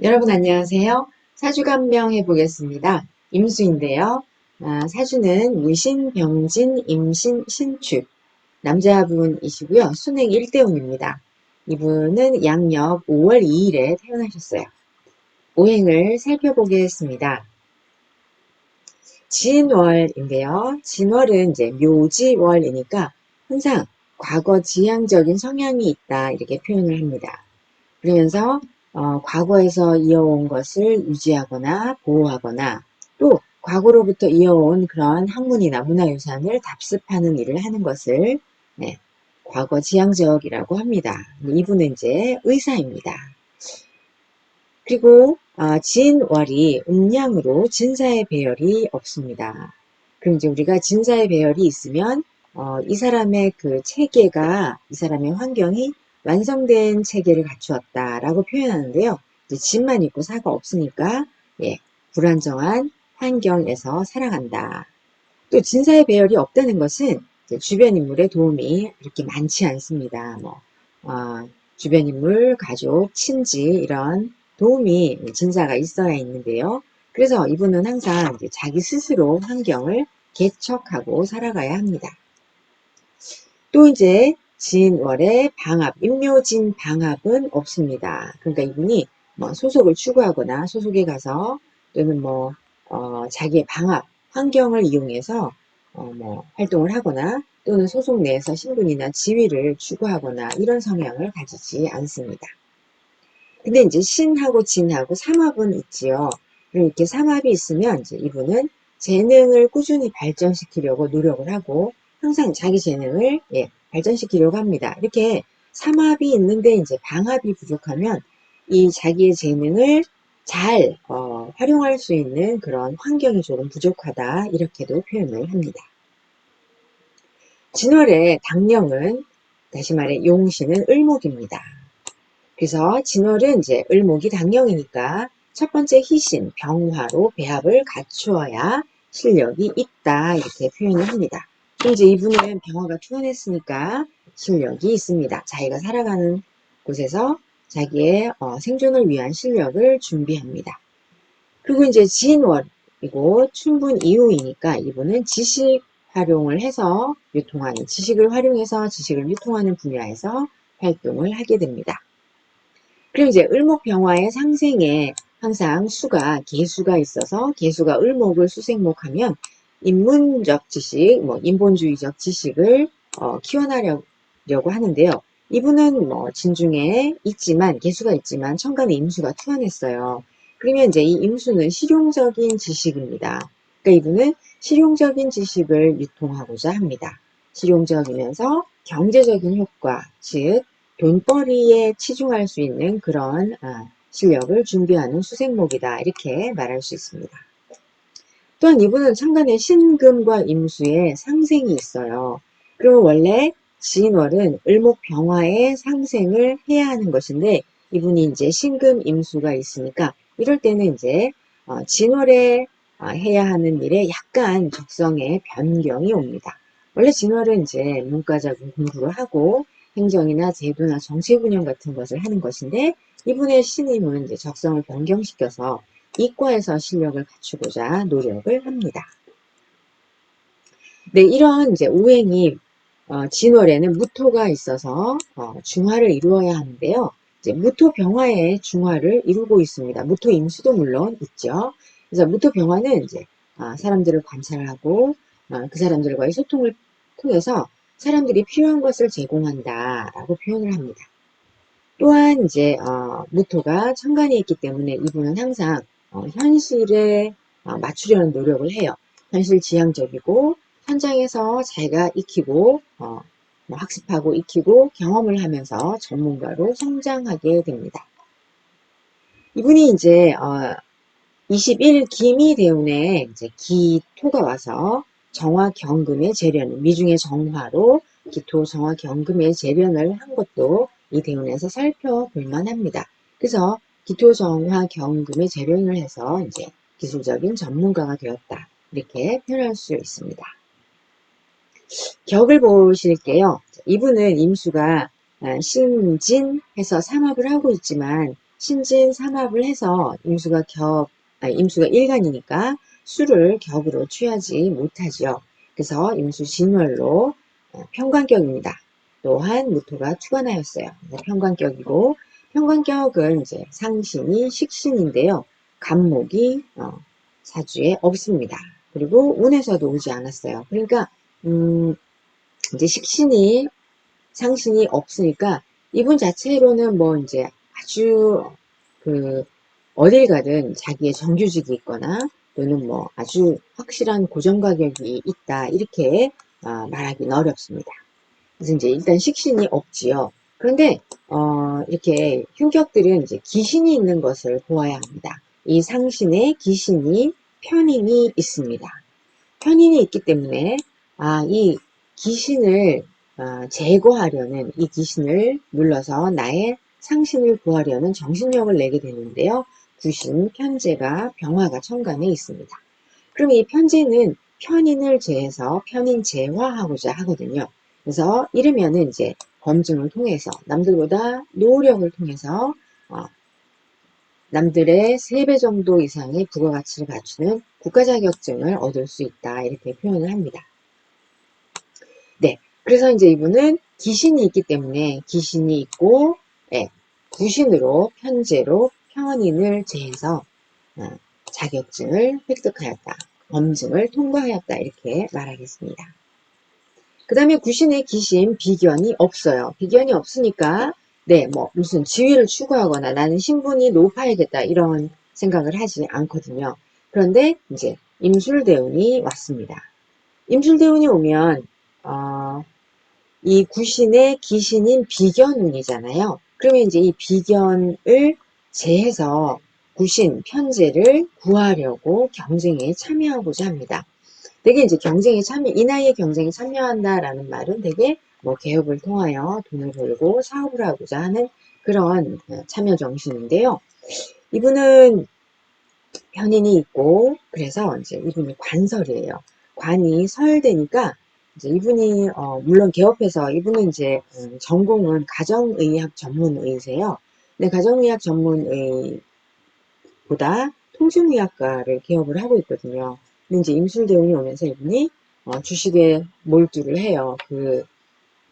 여러분 안녕하세요. 사주감명 해보겠습니다. 임수인데요. 아, 사주는 무신, 병진, 임신, 신축. 남자분이시고요. 순행 1대운입니다. 이분은 양력 5월 2일에 태어나셨어요. 오행을 살펴보겠습니다. 진월인데요. 진월은 이제 묘지월이니까 항상 과거 지향적인 성향이 있다 이렇게 표현을 합니다. 그러면서 어, 과거에서 이어온 것을 유지하거나 보호하거나 또 과거로부터 이어온 그런 학문이나 문화유산을 답습하는 일을 하는 것을 네, 과거 지향적이라고 합니다. 이분은 이제 의사입니다. 그리고 어, 진월이 음양으로 진사의 배열이 없습니다. 그럼 이제 우리가 진사의 배열이 있으면 어, 이 사람의 그 체계가 이 사람의 환경이 완성된 체계를 갖추었다라고 표현하는데요. 집만 있고 사가 없으니까 예, 불안정한 환경에서 살아간다. 또 진사의 배열이 없다는 것은 주변 인물의 도움이 이렇게 많지 않습니다. 뭐 어, 주변 인물, 가족, 친지 이런 도움이 진사가 있어야 있는데요. 그래서 이분은 항상 자기 스스로 환경을 개척하고 살아가야 합니다. 또 이제 진월의 방합, 임묘진 방합은 없습니다. 그러니까 이분이 뭐 소속을 추구하거나 소속에 가서 또는 뭐 어, 자기의 방합, 환경을 이용해서 어, 뭐 활동을 하거나 또는 소속 내에서 신분이나 지위를 추구하거나 이런 성향을 가지지 않습니다. 근데 이제 신하고 진하고 삼합은 있지요. 이렇게 삼합이 있으면 이제 이분은 재능을 꾸준히 발전시키려고 노력을 하고 항상 자기 재능을 예, 발전시키려고 합니다. 이렇게 삼합이 있는데 이제 방합이 부족하면 이 자기의 재능을 잘 어, 활용할 수 있는 그런 환경이 조금 부족하다 이렇게도 표현을 합니다. 진월의 당령은 다시 말해 용신은 을목입니다. 그래서 진월은 이제 을목이 당령이니까 첫 번째 희신, 병화로 배합을 갖추어야 실력이 있다 이렇게 표현을 합니다. 이제 이분은 병화가 투원했으니까 실력이 있습니다. 자기가 살아가는 곳에서 자기의 어, 생존을 위한 실력을 준비합니다. 그리고 이제 진월이고 춘분 이후이니까 이분은 지식 활용을 해서 유통하는 지식을 활용해서 지식을 유통하는 분야에서 활동을 하게 됩니다. 그리고 이제 을목병화의 상생에 항상 수가 개수가 있어서 개수가 을목을 수생목하면 인문적 지식, 뭐 인본주의적 지식을 어, 키워나려고 하는데요. 이분은 뭐 진중에 있지만 개수가 있지만 천간에 임수가 투원했어요. 그러면 이제 이 임수는 실용적인 지식입니다. 그러니까 이분은 실용적인 지식을 유통하고자 합니다. 실용적이면서 경제적인 효과, 즉 돈벌이에 치중할 수 있는 그런 아, 실력을 준비하는 수생목이다 이렇게 말할 수 있습니다. 또한 이분은 천간에 신금과 임수의 상생이 있어요. 그리고 원래 지인월은 을목병화의 상생을 해야 하는 것인데 이분이 이제 신금 임수가 있으니까 이럴 때는 이제 어, 진월에 어, 해야 하는 일에 약간 적성의 변경이 옵니다. 원래 진월은 이제 문과적인 공부를 하고 행정이나 제도나 정책 운영 같은 것을 하는 것인데 이분의 신임은 이제 적성을 변경시켜서 이과에서 실력을 갖추고자 노력을 합니다. 네, 이런 이제 우행이 어, 진월에는 무토가 있어서 어, 중화를 이루어야 하는데요. 이제 무토 병화의 중화를 이루고 있습니다. 무토 임수도 물론 있죠. 그래서 무토 병화는 이제 어, 사람들을 관찰하고 어, 그 사람들과의 소통을 통해서 사람들이 필요한 것을 제공한다라고 표현을 합니다. 또한 이제 어, 무토가 천간에 있기 때문에 이분은 항상 어, 현실에 어, 맞추려는 노력을 해요. 현실 지향적이고 현장에서 자기가 익히고 어, 뭐 학습하고 익히고 경험을 하면서 전문가로 성장하게 됩니다. 이분이 이제 21일 기미 대운에 이제 기토가 와서 정화 경금의 재련, 미중의 정화로 기토 정화 경금의 재련을 한 것도 이 대운에서 살펴볼 만합니다. 그래서 기토정화 경금의 재련을 해서 이제 기술적인 전문가가 되었다. 이렇게 표현할 수 있습니다. 격을 보실게요. 이분은 임수가 아, 신진 해서 삼합을 하고 있지만 신진 삼합을 해서 임수가 겹, 아니, 임수가 일간이니까 수를 격으로 취하지 못하지요. 그래서 임수 진월로 어, 평관격입니다. 또한 무토가 투관하였어요. 평관격이고 평관격은 이제 상신이 식신인데요. 간목이 어, 사주에 없습니다. 그리고 운에서도 오지 않았어요. 그러니까 음, 이제 식신이 상신이 없으니까 이분 자체로는 뭐 이제 아주 그 어딜 가든 자기의 정규직이 있거나 또는 뭐 아주 확실한 고정 가격이 있다 이렇게 어, 말하기는 어렵습니다. 그래서 이제 일단 식신이 없지요. 그런데 어, 이렇게 흉격들은 이제 기신이 있는 것을 보아야 합니다. 이 상신에 기신이 편인이 있습니다. 편인이 있기 때문에 아, 이 기신을 어, 제거하려는 이 기신을 눌러서 나의 상신을 구하려는 정신력을 내게 되는데요. 구신, 편제가 병화가 천간에 있습니다. 그럼 이 편제는 편인을 제해서 편인 제화하고자 하거든요. 그래서 이러면은 이제 검증을 통해서 남들보다 노력을 통해서 어, 남들의 3배 정도 이상의 부가가치를 갖추는 국가 자격증을 얻을 수 있다 이렇게 표현을 합니다. 네, 그래서 이제 이분은 기신이 있기 때문에 기신이 있고 예, 구신으로 편제로 편인을 제해서 어, 자격증을 획득하였다. 검증을 통과하였다. 이렇게 말하겠습니다. 그 다음에 구신의 기신, 비견이 없어요. 비견이 없으니까 네, 뭐 무슨 지위를 추구하거나 나는 신분이 높아야겠다 이런 생각을 하지 않거든요. 그런데 이제 임술대운이 왔습니다. 임술대운이 오면 어, 이 구신의 기신인 비견운이잖아요. 그러면 이제 이 비견을 제해서 구신, 편제를 구하려고 경쟁에 참여하고자 합니다. 되게 이제 경쟁에 참여, 이 나이에 경쟁에 참여한다라는 말은 되게 뭐 개업을 통하여 돈을 벌고 사업을 하고자 하는 그런 어, 참여 정신인데요. 이분은 편인이 있고 그래서 이제 이분이 관설이에요. 관이 설되니까 이제 이분이 어 물론 개업해서 이분은 이제 음 전공은 가정의학 전문의세요. 근데 가정의학 전문의보다 통증의학과를 개업을 하고 있거든요. 이제 임술대운이 오면서 이분이 어 주식에 몰두를 해요. 그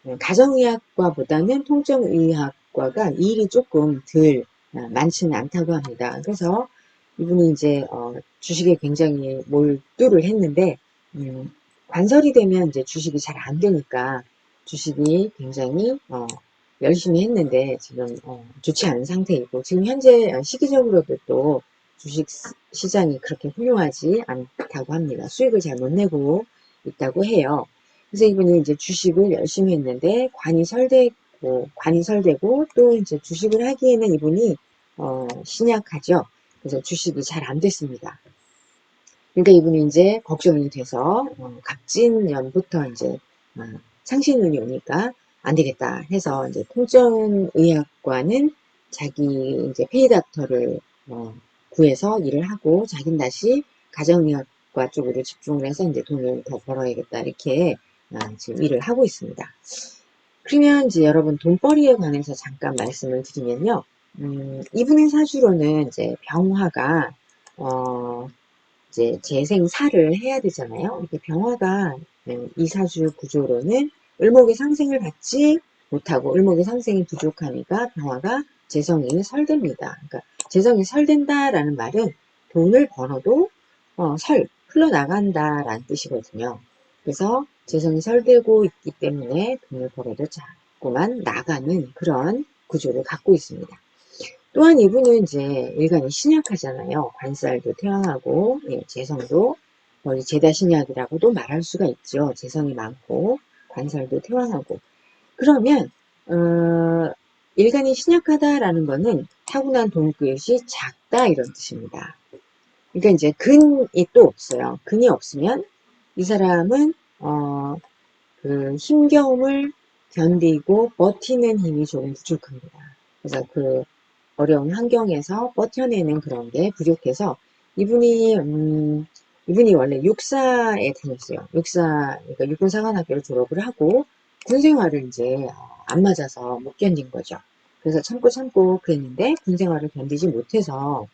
음, 가정의학과보다는 통증의학과가 일이 조금 덜 어, 많지는 않다고 합니다. 그래서 이분이 이제 어 주식에 굉장히 몰두를 했는데 음 관설이 되면 이제 주식이 잘 안 되니까 주식이 굉장히 어 열심히 했는데 지금 어 좋지 않은 상태이고 지금 현재 시기적으로도 또 주식 시장이 그렇게 훌륭하지 않다고 합니다. 수익을 잘 못 내고 있다고 해요. 그래서 이분이 이제 주식을 열심히 했는데 관이 설되고 관이 설되고 또 이제 주식을 하기에는 이분이 어 신약하죠. 그래서 주식이 잘 안 됐습니다. 그러니까 이분이 이제 걱정이 돼서 어, 갑진년부터 이제 어, 상신운이 오니까 안 되겠다 해서 이제 통정의학과는 자기 이제 페이닥터를 어, 구해서 일을 하고 자기는 다시 가정의학과 쪽으로 집중을 해서 이제 돈을 더 벌어야겠다 이렇게 어, 지금 일을 하고 있습니다. 그러면 이제 여러분 돈벌이에 관해서 잠깐 말씀을 드리면요. 음, 이분의 사주로는 이제 병화가 어, 이제 재생사를 해야 되잖아요. 이렇게 병화가 음, 이 사주 구조로는 을목의 상생을 받지 못하고 을목의 상생이 부족하니까 병화가 재성이 설됩니다. 그러니까 재성이 설된다라는 말은 돈을 벌어도 어, 설 흘러나간다라는 뜻이거든요. 그래서 재성이 설되고 있기 때문에 돈을 벌어도 자꾸만 나가는 그런 구조를 갖고 있습니다. 또한 이분은 이제 일간이 신약하잖아요. 관살도 태양하고 예, 재성도 거의 제다 신약이라고도 말할 수가 있죠. 재성이 많고 관살도 태양하고 그러면 어, 일간이 신약하다라는 것은 타고난 돈끝이 작다 이런 뜻입니다. 그러니까 이제 근이 또 없어요. 근이 없으면 이 사람은 어, 그 힘겨움을 견디고 버티는 힘이 조금 부족합니다. 그래서 그 어려운 환경에서 버텨내는 그런 게 부족해서 이분이 음, 이분이 원래 육사에 다녔어요. 육사 그러니까 육군사관학교를 졸업을 하고 군 생활을 이제 안 맞아서 못 견딘 거죠. 그래서 참고 참고 그랬는데 군 생활을 견디지 못해서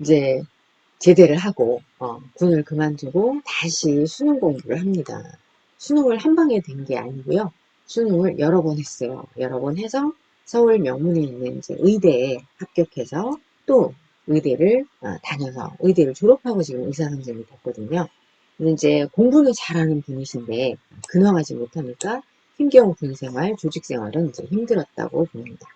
이제 제대를 하고 어, 군을 그만두고 다시 수능 공부를 합니다. 수능을 한 방에 된 게 아니고요. 수능을 여러 번 했어요. 여러 번 해서 서울 명문에 있는 이제 의대에 합격해서 또 의대를 어, 다녀서 의대를 졸업하고 지금 의사 선생님이 됐거든요. 근데 이제 공부는 잘하는 분이신데 근황하지 못하니까 힘겨운 군 생활, 조직 생활은 이제 힘들었다고 봅니다.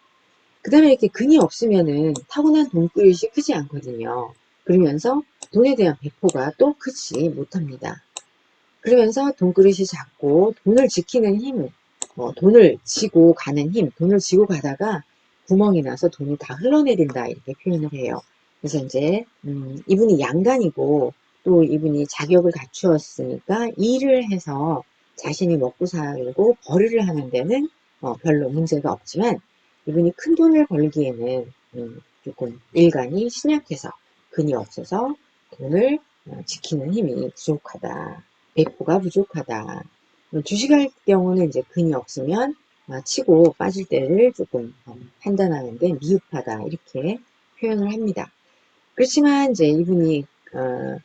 그 다음에 이렇게 근이 없으면은 타고난 돈그릇이 크지 않거든요. 그러면서 돈에 대한 배포가 또 크지 못합니다. 그러면서 돈그릇이 작고 돈을 지키는 힘, 어, 돈을 지고 가는 힘, 돈을 지고 가다가 구멍이 나서 돈이 다 흘러내린다 이렇게 표현을 해요. 그래서 이제 음, 이분이 양간이고 또 이분이 자격을 갖추었으니까 일을 해서 자신이 먹고 살고 벌이를 하는 데는 어, 별로 문제가 없지만 이분이 큰 돈을 벌기에는 음, 조금 일간이 신약해서 근이 없어서 돈을 어, 지키는 힘이 부족하다. 배포가 부족하다. 뭐 주식할 경우는 이제 근이 없으면 아, 치고 빠질 때를 조금 어, 판단하는데 미흡하다 이렇게 표현을 합니다. 그렇지만 이제 이분이 어,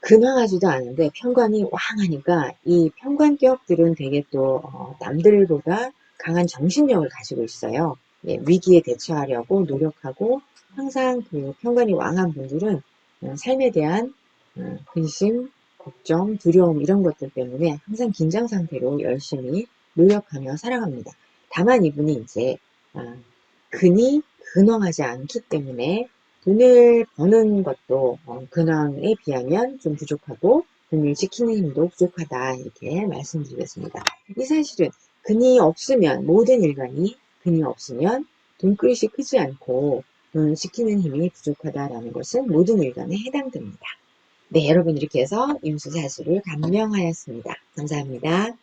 근황하지도 않은데 편관이 왕하니까 이 편관격들은 되게 또 어, 남들보다 강한 정신력을 가지고 있어요. 예, 위기에 대처하려고 노력하고 항상 그 편관이 왕한 분들은 어, 삶에 대한 어, 근심, 걱정, 두려움 이런 것들 때문에 항상 긴장 상태로 열심히 노력하며 살아갑니다. 다만 이분이 이제 아, 근이 근황하지 않기 때문에 돈을 버는 것도 어, 근황에 비하면 좀 부족하고 돈을 지키는 힘도 부족하다 이렇게 말씀드리겠습니다. 이 사실은 근이 없으면 모든 일간이 근이 없으면 돈그릇이 크지 않고 돈을 지키는 힘이 부족하다라는 것은 모든 일간에 해당됩니다. 네, 여러분 이렇게 해서 임수사수를 감명하였습니다. 감사합니다.